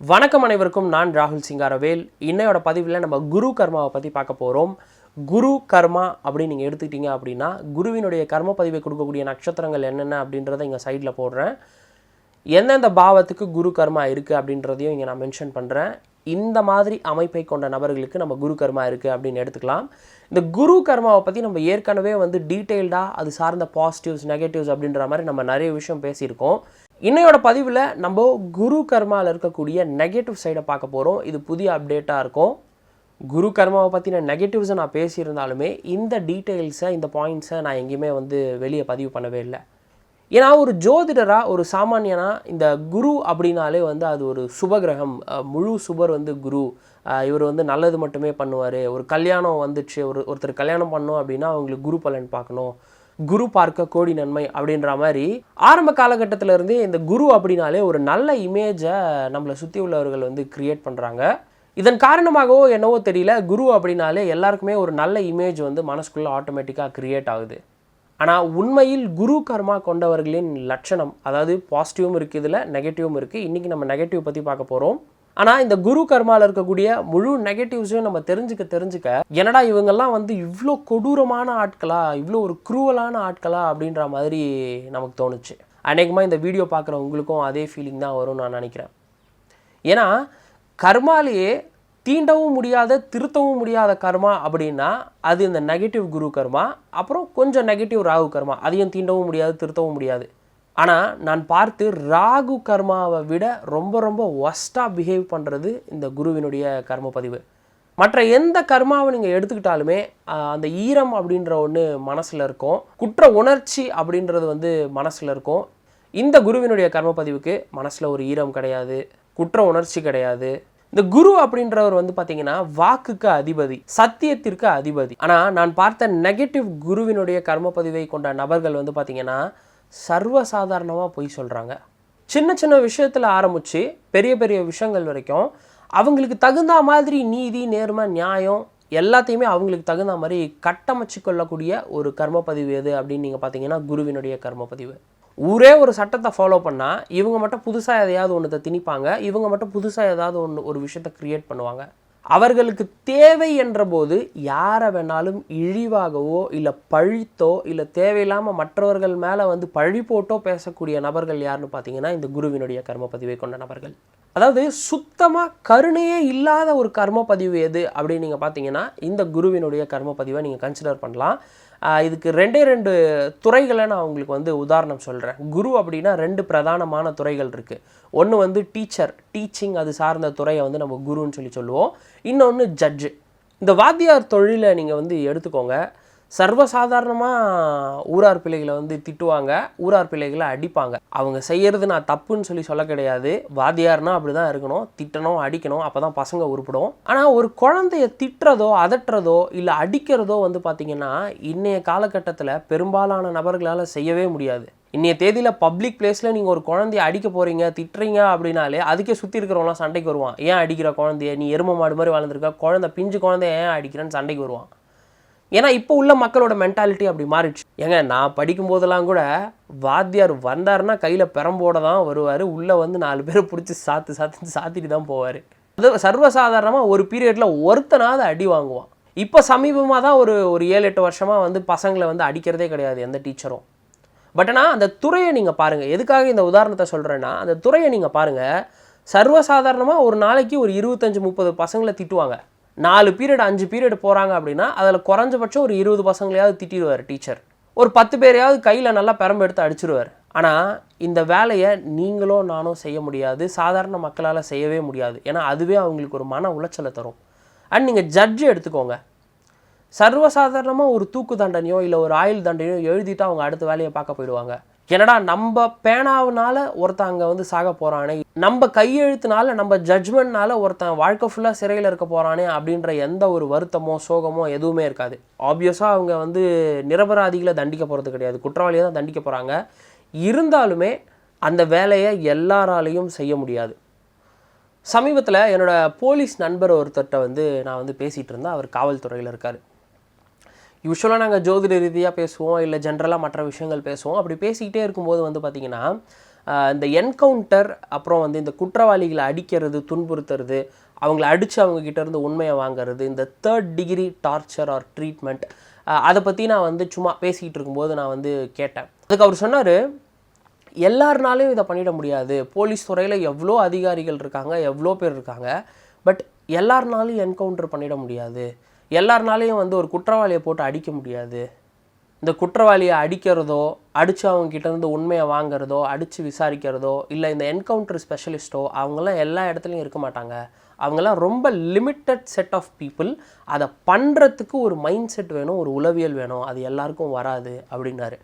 வணக்கம் அனைவருக்கும் நான் ராகுல் சிங்காரவேல். இன்னையோட பதிவில் நம்ம குரு கர்மாவை பற்றி பார்க்க போகிறோம் குரு கர்மா அப்படின்னு நீங்கள் எடுத்துக்கிட்டீங்க அப்படின்னா குருவினுடைய கர்ம பதிவை கொடுக்கக்கூடிய நட்சத்திரங்கள் என்னென்ன அப்படின்றத இங்கே சைடில் போடுறேன். எந்தெந்த பாவத்துக்கு குரு கர்மா இருக்குது அப்படின்றதையும் இங்கே நான் மென்ஷன் பண்ணுறேன் இந்த மாதிரி அமைப்பை கொண்ட நபர்களுக்கு நம்ம குரு கர்மா இருக்குது அப்படின்னு எடுத்துக்கலாம். இந்த குரு கர்மாவை பற்றி நம்ம ஏற்கனவே வந்து டீட்டெயில்டாக அது சார்ந்த பாசிட்டிவ்ஸ் நெகட்டிவ்ஸ் அப்படின்ற மாதிரி நம்ம நிறைய விஷயம் பேசியிருக்கோம். இன்னையோட பதிவில் நம்ம குரு கர்மாவில் இருக்கக்கூடிய நெகட்டிவ் சைடை பார்க்க போகிறோம் இது புதிய அப்டேட்டாக இருக்கும். குரு கர்மாவை பற்றின நெகட்டிவ்ஸை நான் பேசியிருந்தாலுமே இந்த டீட்டெயில்ஸை இந்த பாயிண்ட்ஸை நான் எங்கேயுமே வந்து வெளியே பதிவு பண்ணவே இல்லை. ஏன்னா ஒரு ஜோதிடராக ஒரு சாமானியனாக இந்த குரு அப்படின்னாலே வந்து அது ஒரு சுபகிரகம். முழு சுபர் வந்து குரு. இவர் வந்து நல்லது மட்டுமே பண்ணுவார். ஒரு கல்யாணம் வந்துச்சு ஒரு ஒருத்தர் கல்யாணம் பண்ணோம் அப்படின்னா அவங்களுக்கு குரு பலன் பார்க்கணும். குரு பார்க்க கோடி நன்மை அப்படின்ற மாதிரி ஆரம்ப காலகட்டத்தில் இருந்தே இந்த குரு அப்படின்னாலே ஒரு நல்ல இமேஜை நம்மளை சுற்றி உள்ளவர்கள் வந்து கிரியேட் பண்ணுறாங்க இதன் காரணமாகவோ என்னவோ தெரியல குரு அப்படின்னாலே எல்லாருக்குமே ஒரு நல்ல இமேஜ் வந்து மனசுக்குள்ளே ஆட்டோமேட்டிக்காக க்ரியேட் ஆகுது. ஆனால் உண்மையில் குரு கர்மா கொண்டவர்களின் லட்சணம் அதாவது பாசிட்டிவும் இருக்குது இதில் நெகட்டிவும் இருக்குது இன்றைக்கி நம்ம நெகட்டிவ் பற்றி பார்க்க போகிறோம் ஆனால் இந்த குரு கர்மாவில் இருக்கக்கூடிய முழு நெகட்டிவ்ஸையும் நம்ம தெரிஞ்சுக்க தெரிஞ்சுக்க என்னடா இவங்கெல்லாம் வந்து இவ்வளோ கொடூரமான ஆட்களா இவ்வளோ ஒரு குரூவலான ஆட்களா அப்படின்ற மாதிரி நமக்கு தோணுச்சு. அநேகமாக இந்த வீடியோ பார்க்குற உங்களுக்கும் அதே ஃபீலிங் தான் வரும்னு நான் நினைக்கிறேன். ஏன்னா கர்மாலேயே தீண்டவும் முடியாத திருத்தவும் முடியாத கர்மா அப்படின்னா அது இந்த நெகட்டிவ் குரு கர்மா அப்புறம் கொஞ்சம் நெகட்டிவ் ராகு கர்மா. அதையும் தீண்டவும் முடியாது திருத்தவும் முடியாது. ஆனால் நான் பார்த்து ராகு கர்மாவை விட ரொம்ப ரொம்ப ஒஸ்ட்டாக பிஹேவ் பண்ணுறது இந்த குருவினுடைய கர்ம பதிவு. மற்ற எந்த கர்மாவை நீங்கள் எடுத்துக்கிட்டாலுமே அந்த ஈரம் அப்படின்ற ஒன்று மனசில் இருக்கும். குற்ற உணர்ச்சி அப்படின்றது வந்து மனசில் இருக்கும். இந்த குருவினுடைய கர்ம பதிவுக்கு மனசில் ஒரு ஈரம் கிடையாது குற்ற உணர்ச்சி கிடையாது. இந்த குரு அப்படின்றவர் வந்து பார்த்தீங்கன்னா வாக்குக்கு அதிபதி சத்தியத்திற்கு அதிபதி. ஆனால் நான் பார்த்த நெகட்டிவ் குருவினுடைய கர்ம பதிவை கொண்ட நபர்கள் வந்து பார்த்தீங்கன்னா சர்வசாதாரணமாக பொய் சொல்கிறாங்க சின்ன சின்ன விஷயத்தில் ஆரம்பித்து பெரிய பெரிய விஷயங்கள் வரைக்கும் அவங்களுக்கு தகுந்த மாதிரி நீதி நேர்மை நியாயம் எல்லாத்தையுமே அவங்களுக்கு தகுந்த மாதிரி கட்டமைச்சு கொள்ளக்கூடிய ஒரு கர்மப்பதிவு எது அப்படின்னு நீங்கள் பார்த்தீங்கன்னா குருவினுடைய கர்மப்பதிவு. ஒரே ஒரு சட்டத்தை ஃபாலோ பண்ணால் இவங்க மட்டும் புதுசாக எதையாவது ஒன்றத்தை திணிப்பாங்க இவங்க மட்டும் புதுசாக ஏதாவது ஒன்று ஒரு விஷயத்தை க்ரியேட் பண்ணுவாங்க. அவர்களுக்கு தேவை என்ற போது யாரை வேணாலும் இழிவாகவோ இல்லை பழித்தோ இல்லை தேவையில்லாமல் மற்றவர்கள் மேலே வந்து பழி போட்டோ பேசக்கூடிய நபர்கள் யாருன்னு பார்த்தீங்கன்னா இந்த குருவினுடைய கர்மப்பதிவை கொண்ட நபர்கள். அதாவது சுத்தமாக கருணையே இல்லாத ஒரு கர்மப்பதிவு எது அப்படின்னு நீங்கள் பார்த்தீங்கன்னா இந்த குருவினுடைய கர்மப்பதிவை நீங்கள் கன்சிடர் பண்ணலாம். இதுக்கு ரெண்டே ரெண்டு துறைகளை நான் உங்களுக்கு வந்து உதாரணம் சொல்கிறேன் குரு அப்படின்னா ரெண்டு பிரதானமான துறைகள் இருக்குது ஒன்று வந்து டீச்சர் டீச்சிங் அது சார்ந்த துறையை வந்து நம்ம குருன்னு சொல்லி சொல்லுவோம். இன்னொன்று ஜட்ஜு இந்த வாத்தியார் தொழிலை நீங்கள் வந்து எடுத்துக்கோங்க. சர்வசாதாரணமாக ஊரார் பிள்ளைகளை வந்து திட்டுவாங்க ஊரார் பிள்ளைகளை அடிப்பாங்க. அவங்க செய்யறது நான் தப்புன்னு சொல்லி சொல்ல கிடையாது. வாத்தியார்னா அப்படி தான் இருக்கணும். திட்டணும் அடிக்கணும். அப்போ தான் பசங்க உருப்பிடும். ஆனால் ஒரு குழந்தைய திட்டுறதோ அதட்டுறதோ இல்லை அடிக்கிறதோ வந்து பார்த்திங்கன்னா இன்றைய காலகட்டத்தில் பெரும்பாலான நபர்களால் செய்யவே முடியாது. இன்றைய தேதியில் பப்ளிக் பிளேஸில் நீங்கள் ஒரு குழந்தைய அடிக்க போகிறீங்க திட்டுறீங்க அப்படின்னாலே அதுக்கே சுற்றி இருக்கிறவங்களாம் சண்டைக்கு வருவான். ஏன் அடிக்கிற குழந்தைய? நீ எரும மாடு மாதிரி வளர்ந்துருக்க. குழந்தை பிஞ்சு குழந்தைய ஏன் அடிக்கிறேன்னு சண்டைக்கு வருவான். ஏன்னா இப்போ உள்ள மக்களோட மென்டாலிட்டி அப்படி மாறிடுச்சு. ஏங்க நான் படிக்கும் போதெல்லாம் கூட வாத்தியார் வந்தாருன்னா கையில் பெரம்போட தான் வருவார். உள்ளே வந்து நாலு பேரை பிடிச்சி சாத்து சாத்து சாத்திட்டு தான் போவார். அது சர்வசாதாரணமாக ஒரு பீரியடில் ஒருத்தனாவது அடி வாங்குவான். இப்போ சமீபமாக தான் ஒரு ஒரு ஏழு எட்டு வருஷமாக வந்து பசங்களை வந்து அடிக்கிறதே கிடையாது எந்த டீச்சரும் பட் ஆனால் அந்த துறையை நீங்கள் பாருங்கள் எதுக்காக இந்த உதாரணத்தை சொல்கிறேன்னா அந்த துறையை நீங்கள் பாருங்கள் சர்வசாதாரணமாக ஒரு நாளைக்கு ஒரு இருபத்தஞ்சி முப்பது பசங்களை திட்டுவாங்க. நாலு பீரியட் அஞ்சு பீரியட் போகிறாங்க அப்படின்னா அதில் குறைஞ்சபட்சம் ஒரு இருபது பசங்களையாவது திட்டிடுவார் டீச்சர் ஒரு பத்து பேரையாவது கையில் நல்லா பெரம்பு எடுத்து அடிச்சிருவார். ஆனால் இந்த வேலையை நீங்களோ நானோ செய்ய முடியாது. சாதாரண மக்களால் செய்யவே முடியாது. ஏன்னா அதுவே அவங்களுக்கு ஒரு மன உளைச்சலை தரும். அண்ட் நீங்கள் ஜட்ஜு எடுத்துக்கோங்க. சர்வசாதாரணமாக ஒரு தூக்கு தண்டனையோ இல்லை ஒரு ஆயுள் தண்டனையோ எழுதிட்டு அவங்க அடுத்த வேலையை பார்க்க போயிடுவாங்க. என்னடா நம்ம பேனாவனால ஒருத்தன் அங்கே வந்து சாக போகிறானே நம்ம கையெழுத்துனால நம்ம ஜட்ஜ்மெண்ட்னால ஒருத்தன் வாழ்க்கை ஃபுல்லாக சிறையில் இருக்க போகிறானே அப்படின்ற எந்த ஒரு வருத்தமோ சோகமோ எதுவுமே இருக்காது. ஆப்வியஸாக அவங்க வந்து நிரபராதிகளை தண்டிக்க போகிறது கிடையாது. குற்றவாளியை தான் தண்டிக்க போகிறாங்க இருந்தாலுமே அந்த வேலையை எல்லாராலையும் செய்ய முடியாது. சமீபத்தில் என்னோட போலீஸ் நண்பர் ஒருத்தர்கிட்ட வந்து நான் வந்து பேசிகிட்டு இருந்தேன். அவர் காவல்துறையில் இருக்கார். யூஸ்வலாக நாங்கள் ஜோதிட ரீதியாக பேசுவோம் இல்லை ஜென்ரலாக மற்ற விஷயங்கள் பேசுவோம். அப்படி பேசிக்கிட்டே இருக்கும்போது வந்து பார்த்திங்கன்னா இந்த என்கவுண்டர் அப்புறம் வந்து இந்த குற்றவாளிகளை அடிக்கிறது துன்புறுத்துறது அவங்கள அடித்து அவங்க இருந்து உண்மையை வாங்குறது இந்த third degree torture or treatment அதை பற்றி நான் வந்து சும்மா பேசிக்கிட்டு இருக்கும்போது நான் வந்து கேட்டேன். அதுக்கு அவர் சொன்னார் எல்லாருனாலையும் இதை பண்ணிட முடியாது. போலீஸ் துறையில் எவ்வளோ அதிகாரிகள் இருக்காங்க எவ்வளோ பேர் இருக்காங்க பட் எல்லாருனாலும் என்கவுண்டர் பண்ணிட முடியாது. எல்லாருனாலையும் வந்து ஒரு குற்றவாளியை போட்டு அடிக்க முடியாது. இந்த குற்றவாளியை அடிக்கிறதோ அடித்து அவங்க உண்மையை வாங்குறதோ அடித்து விசாரிக்கிறதோ இல்லை இந்த என்கவுண்டர் ஸ்பெஷலிஸ்ட்டோ அவங்கெல்லாம் எல்லா இடத்துலையும் இருக்க மாட்டாங்க. அவங்கெல்லாம் ரொம்ப லிமிட்டட் செட் ஆஃப் பீப்புள் அதை பண்ணுறதுக்கு ஒரு மைண்ட் செட் வேணும் ஒரு உளவியல் வேணும். அது எல்லாருக்கும் வராது அப்படின்னாரு.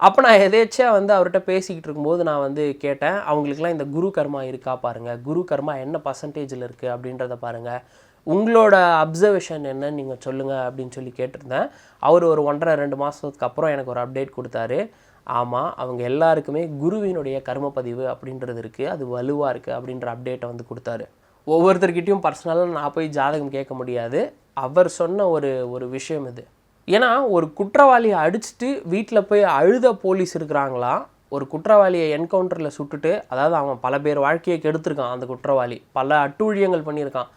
அப்போ நான் எதேச்சியாக வந்து அவர்கிட்ட பேசிக்கிட்டு இருக்கும்போது நான் வந்து கேட்டேன் அவங்களுக்குலாம் இந்த குரு கர்மா இருக்கா பாருங்கள் குரு கர்மா என்ன பர்சன்டேஜில் இருக்குது அப்படின்றத பாருங்கள் உங்களோட அப்சர்வேஷன் என்னன்னு நீங்கள் சொல்லுங்கள் அப்படின்னு சொல்லி கேட்டிருந்தேன். அவர் ஒரு ஒன்றரை ரெண்டு மாதத்துக்கு அப்புறம் எனக்கு ஒரு அப்டேட் கொடுத்தாரு. ஆமாம் அவங்க எல்லாருக்குமே குருவினுடைய கர்மப்பதிவு அப்படின்றது இருக்குது அது வலுவாக இருக்குது அப்படின்ற அப்டேட்டை வந்து கொடுத்தாரு. ஒவ்வொருத்தர்கிட்டையும் பர்சனலாக நான் போய் ஜாதகம் கேட்க முடியாது. அவர் சொன்ன ஒரு ஒரு விஷயம் இது. ஏன்னா ஒரு குற்றவாளியை அடிச்சுட்டு வீட்டில் போய் அழுத போலீஸ் இருக்கிறாங்களா? ஒரு குற்றவாளியை என்கவுண்டரில் சுட்டுட்டு அதாவது அவன் பல பேர் வாழ்க்கையை கெடுத்திருக்கான் அந்த குற்றவாளி. பல அட்டூழியங்கள் பண்ணியிருக்கான்.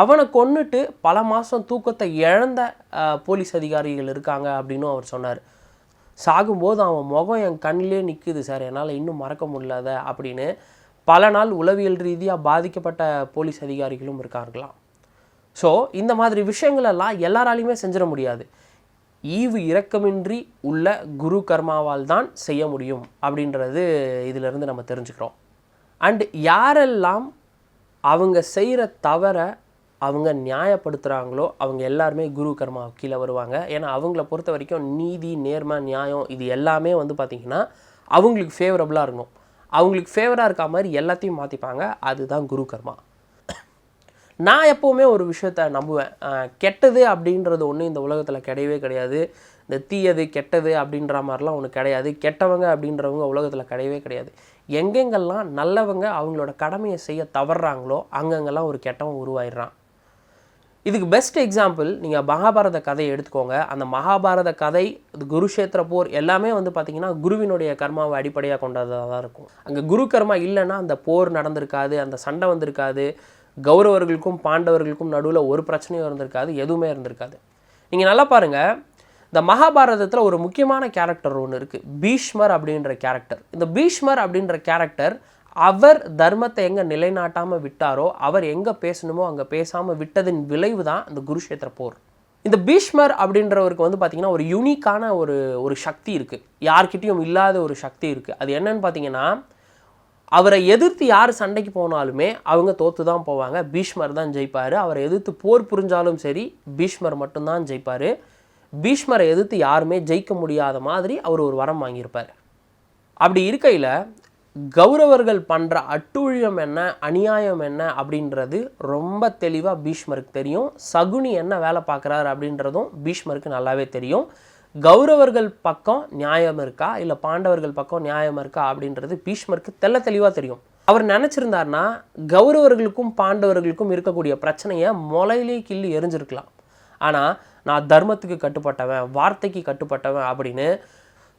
அவனை கொன்னுட்டு பல மாதம் தூக்கத்தை இழந்த போலீஸ் அதிகாரிகள் இருக்காங்க அப்படின்னும் அவர் சொன்னார். சாகும்போது அவன் முகம் என் கண்ணிலே நிற்குது சார் என்னால் இன்னும் மறக்க முடியாத அப்படின்னு பல நாள் உளவியல் ரீதியாக பாதிக்கப்பட்ட போலீஸ் அதிகாரிகளும் இருக்கார்களாம் ஸோ இந்த மாதிரி விஷயங்களெல்லாம் எல்லாராலையுமே செஞ்சிட முடியாது. ஈவு இரக்கமின்றி உள்ள குரு கர்மாவால் தான் செய்ய முடியும் அப்படின்றது இதிலிருந்து நம்ம தெரிஞ்சுக்கிறோம். அண்ட் யாரெல்லாம் அவங்க செய்கிற தவறை அவங்க நியாயப்படுத்துகிறாங்களோ அவங்க எல்லாருமே குரு கர்மா கீழே வருவாங்க. ஏன்னா அவங்கள பொறுத்த வரைக்கும் நீதி நேர்மை நியாயம் இது எல்லாமே வந்து பார்த்திங்கன்னா அவங்களுக்கு ஃபேவரபுளாக இருக்கும் அவங்களுக்கு ஃபேவராக இருக்க மாதிரி எல்லாத்தையும் மாற்றிப்பாங்க அதுதான் குரு கர்மா. நான் எப்போவுமே ஒரு விஷயத்த நம்புவேன். கெட்டது அப்படின்றது ஒன்று இந்த உலகத்தில் கிடையவே கிடையாது. இந்த தீயது கெட்டது அப்படின்ற மாதிரிலாம் ஒன்று கிடையாது. கெட்டவங்க அப்படின்றவங்க உலகத்தில் கிடையவே கிடையாது. எங்கெங்கெல்லாம் நல்லவங்க அவங்களோட கடமையை செய்ய தவறுறாங்களோ அங்கங்கெல்லாம் ஒரு கெட்டவன் உருவாயிடுறான். இதுக்கு பெஸ்ட் எக்ஸாம்பிள் நீங்கள் மகாபாரத கதையை எடுத்துக்கோங்க. அந்த மகாபாரத கதை குருஷேத்திர போர் எல்லாமே வந்து பார்த்திங்கன்னா குருவினுடைய கர்மாவை அடிப்படையாக கொண்டதாக தான் இருக்கும். அங்கே குரு கர்மா இல்லைன்னா அந்த போர் நடந்திருக்காது அந்த சண்டை வந்திருக்காது. கௌரவர்களுக்கும் பாண்டவர்களுக்கும் நடுவில் ஒரு பிரச்சனையும் இருந்திருக்காது எதுவுமே இருந்திருக்காது. நீங்கள் நல்லா பாருங்கள் இந்த மகாபாரதத்தில் ஒரு முக்கியமான கேரக்டர் ஒன்று இருக்குது பீஷ்மர் அப்படின்ற கேரக்டர் இந்த பீஷ்மர் அப்படின்ற கேரக்டர் அவர் தர்மத்தை எங்கே நிலைநாட்டாமல் விட்டாரோ அவர் எங்கே பேசணுமோ அங்கே பேசாமல் விட்டதின் விளைவு தான் இந்த குருஷேத்திர போர். இந்த பீஷ்மர் அப்படின்றவருக்கு வந்து பார்த்திங்கன்னா ஒரு யூனிக்கான ஒரு ஒரு சக்தி இருக்குது யார்கிட்டையும் இல்லாத ஒரு சக்தி இருக்குது அது என்னன்னு பார்த்தீங்கன்னா அவரை எதிர்த்து யார் சண்டைக்கு போனாலுமே அவங்க தோற்று தான் போவாங்க. பீஷ்மர் தான் ஜெயிப்பார். அவரை எதிர்த்து போர் புரிஞ்சாலும் சரி பீஷ்மர் மட்டும்தான் ஜெயிப்பார். பீஷ்மரை எதிர்த்து யாருமே ஜெயிக்க முடியாத மாதிரி அவர் ஒரு வரம் வாங்கியிருப்பார். அப்படி இருக்கையில் கௌரவர்கள் பண்ணுற அட்டூழியம் என்ன அநியாயம் என்ன அப்படின்றது ரொம்ப தெளிவாக பீஷ்மருக்கு தெரியும். சகுனி என்ன வேலை பார்க்குறாரு அப்படின்றதும் பீஷ்மருக்கு நல்லாவே தெரியும். கௌரவர்கள் பக்கம் நியாயம் இருக்கா? இல்லை பாண்டவர்கள் பக்கம் நியாயம் இருக்கா? அப்படின்றது பீஷ்மருக்கு தெள்ள தெளிவாக தெரியும். அவர் நினச்சிருந்தாருன்னா கௌரவர்களுக்கும் பாண்டவர்களுக்கும் இருக்கக்கூடிய பிரச்சனையை முளையிலே கிள்ளி எரிஞ்சிருக்கலாம். ஆனால் நான் தர்மத்துக்கு கட்டுப்பட்டவன் வார்த்தைக்கு கட்டுப்பட்டவன் அப்படின்னு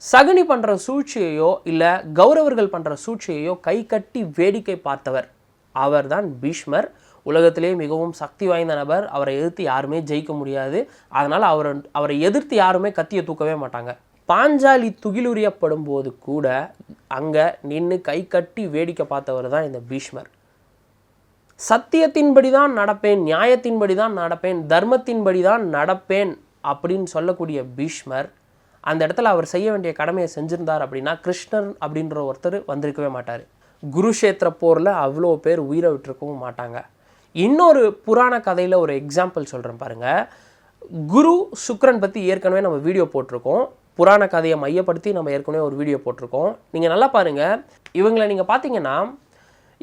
சகுனி பண்ணுற சூழ்ச்சியையோ இல்லை கௌரவர்கள் பண்ணுற சூழ்ச்சியையோ கை கட்டி வேடிக்கை பார்த்தவர். அவர்தான் பீஷ்மர். உலகத்திலே மிகவும் சக்தி வாய்ந்த நபர். அவரை எதிர்த்து யாருமே ஜெயிக்க முடியாது. அதனால் அவர் அவரை எதிர்த்து யாருமே கத்தியை தூக்கவே மாட்டாங்க. பாஞ்சாலி துகிலுரியப்படும் போது கூட அங்கே நின்று கை கட்டி வேடிக்கை பார்த்தவர் தான் இந்த பீஷ்மர். சத்தியத்தின்படி தான் நடப்பேன் நியாயத்தின்படி தான் நடப்பேன் தர்மத்தின்படி தான் நடப்பேன் அப்படின்னு சொல்லக்கூடிய பீஷ்மர் அந்த இடத்துல அவர் செய்ய வேண்டிய கடமையை செஞ்சுருந்தார் அப்படின்னா கிருஷ்ணர் அப்படின்ற ஒருத்தர் வந்திருக்கவே மாட்டார். குருஷேத்திர போரில் அவ்வளோ பேர் உயிரை விட்டுருக்கவும் மாட்டாங்க. இன்னொரு புராண கதையில் ஒரு எக்ஸாம்பிள் சொல்கிறேன் பாருங்கள் குரு சுக்ரன் பற்றி ஏற்கனவே நம்ம வீடியோ போட்டிருக்கோம். புராண கதையை மையப்படுத்தி நம்ம ஏற்கனவே ஒரு வீடியோ போட்டிருக்கோம். நீங்கள் நல்லா பாருங்கள் இவங்களை நீங்கள் பார்த்தீங்கன்னா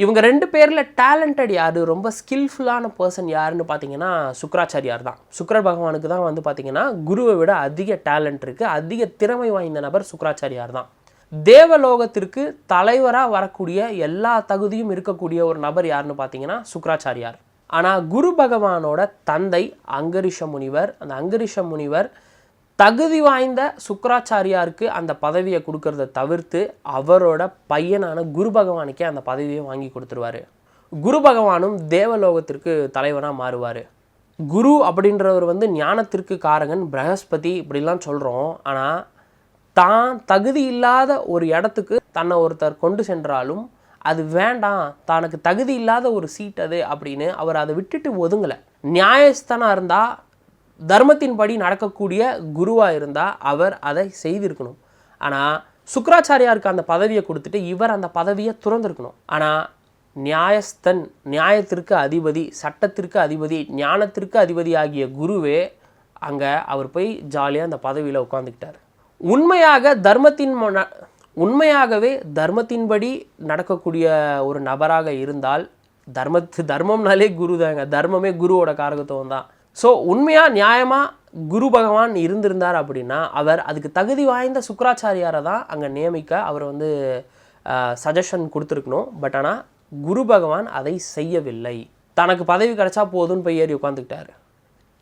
இவங்க ரெண்டு பேரில் டேலண்டட் யார் ரொம்ப ஸ்கில்ஃபுல்லான பர்சன் யாருன்னு பார்த்தீங்கன்னா சுக்கராச்சாரியார் தான். சுக்ர பகவானுக்கு தான் வந்து பார்த்தீங்கன்னா குருவை விட அதிக டேலண்ட் இருக்குது அதிக திறமை வாய்ந்த நபர் சுக்கராச்சாரியார் தான். தேவலோகத்திற்கு தலைவராக வரக்கூடிய எல்லா தகுதியும் இருக்கக்கூடிய ஒரு நபர் யாருன்னு பார்த்தீங்கன்னா சுக்கராச்சாரியார். ஆனால் குரு பகவானோட தந்தை அங்கரிஷ முனிவர். அந்த அங்கரிஷ முனிவர் தகுதி வாய்ந்த சுக்கராச்சாரியாருக்கு அந்த பதவியை கொடுக்கறத தவிர்த்து அவரோட பையனான குரு பகவானுக்கே அந்த பதவியை வாங்கி கொடுத்துருவாரு. குரு பகவானும் தேவலோகத்திற்கு தலைவனாக மாறுவார். குரு அப்படின்றவர் வந்து ஞானத்திற்கு காரகன் பிரகஸ்பதி இப்படிலாம் சொல்கிறோம் ஆனால் தான் தகுதி இல்லாத ஒரு இடத்துக்கு தன்னை ஒருத்தர் கொண்டு சென்றாலும் அது வேண்டாம் தனக்கு தகுதி இல்லாத ஒரு சீட் அது அப்படின்னு அவர் அதை விட்டுட்டு ஒதுங்கலை. நியாயஸ்தனாக இருந்தால் தர்மத்தின்படி நடக்கக்கூடிய குருவாக இருந்தால் அவர் அதை செய்திருக்கணும். ஆனால் சுக்கராச்சாரியாருக்கு அந்த பதவியை கொடுத்துட்டு இவர் அந்த பதவியை துறந்திருக்கணும். ஆனால் நியாயஸ்தன் நியாயத்திற்கு அதிபதி சட்டத்திற்கு அதிபதி ஞானத்திற்கு அதிபதி ஆகிய குருவே அங்கே அவர் போய் ஜாலியாக அந்த பதவியில் உட்காந்துக்கிட்டார் உண்மையாக தர்மத்தின் உண்மையாகவே தர்மத்தின்படி நடக்கக்கூடிய ஒரு நபராக இருந்தால் தர்மத்து தர்மம்னாலே குரு தாங்க. தர்மமே குருவோட காரகத்துவம் தான். ஸோ உண்மையாக நியாயமாக குரு பகவான் இருந்திருந்தார் அப்படின்னா அவர் அதுக்கு தகுதி வாய்ந்த சுக்கராச்சாரியாரை தான் அங்கே நியமிக்க அவர் வந்து சஜஷன் கொடுத்துருக்கணும். பட் ஆனால் குரு பகவான் அதை செய்யவில்லை. தனக்கு பதவி கிடைச்சா போதும்னு போய் ஏறி உட்காந்துக்கிட்டாரு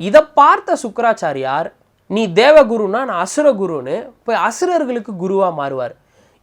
இதை பார்த்த சுக்கராச்சாரியார் நீ தேவகுருனா நான் அசுரகுருன்னு போய் அசுரர்களுக்கு குருவாக மாறுவார்.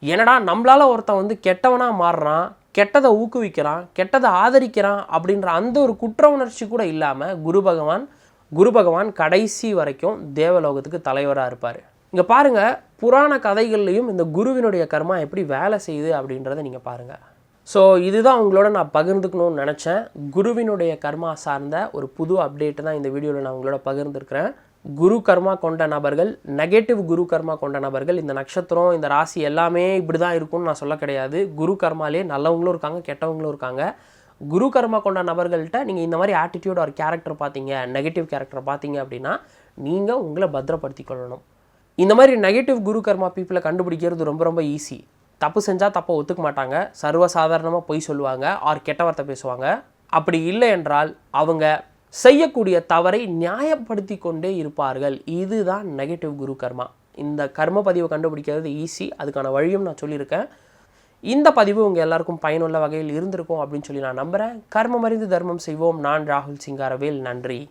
என்னடா நம்மளால் ஒருத்தன் வந்து கெட்டவனாக மாறுறான் கெட்டதை ஊக்குவிக்கிறான் கெட்டதை ஆதரிக்கிறான் அப்படின்ற அந்த ஒரு குற்ற உணர்ச்சி கூட இல்லாமல் குரு பகவான் குரு பகவான் கடைசி வரைக்கும் தேவலோகத்துக்கு தலைவராக இருப்பார். இங்கே பாருங்க புராண கதைகள்லையும் இந்த குருவினுடைய கர்மா எப்படி வேலை செய்யுது அப்படின்றத நீங்கள் பாருங்கள் ஸோ இதுதான் உங்களோட நான் பகிர்ந்துக்கணும்னு நினச்சேன். குருவினுடைய கர்மா சார்ந்த ஒரு புது அப்டேட்டு தான் இந்த வீடியோவில் நான் உங்களோட பகிர்ந்துருக்கிறேன். குரு கர்மா கொண்ட நபர்கள் நெகட்டிவ் குரு கர்மா கொண்ட நபர்கள் இந்த நட்சத்திரம் இந்த ராசி எல்லாமே இப்படி தான் இருக்கும்னு நான் சொல்ல கிடையாது. குரு கர்மாலே நல்லவங்களும் இருக்காங்க கெட்டவங்களும் இருக்காங்க. குரு கர்மா கொண்ட நபர்கள்ட்ட நீங்கள் இந்த மாதிரி ஆட்டிடியூட் ஒரு கேரக்டர் பார்த்தீங்க நெகட்டிவ் கேரக்டர் பார்த்தீங்க அப்படின்னா நீங்கள் உங்களை பத்திரப்படுத்தி கொள்ளணும் இந்த மாதிரி நெகட்டிவ் குரு கர்மா பீப்புளை கண்டுபிடிக்கிறது ரொம்ப ரொம்ப ஈஸி தப்பு செஞ்சால் தப்பை ஒத்துக்க மாட்டாங்க. சர்வசாதாரணமாக பொய் சொல்லுவாங்க ஆர் கெட்ட வார்த்தை பேசுவாங்க. அப்படி இல்லை என்றால் அவங்க செய்யக்கூடிய தவறை நியாயப்படுத்தி கொண்டே இருப்பார்கள். இதுதான் நெகட்டிவ் குரு கர்மா. இந்த கர்ம பதிவை கண்டுபிடிக்கிறது ஈஸி அதுக்கான வழியும் நான் சொல்லியிருக்கேன். இந்த பதிவு உங்கள் எல்லாருக்கும் பயனுள்ள வகையில் இருந்திருக்கும் அப்படின்னு சொல்லி நான் நம்புகிறேன் கர்மம் அறிந்து தர்மம் செய்வோம். நான் ராகுல் சிங்காரவேல். நன்றி.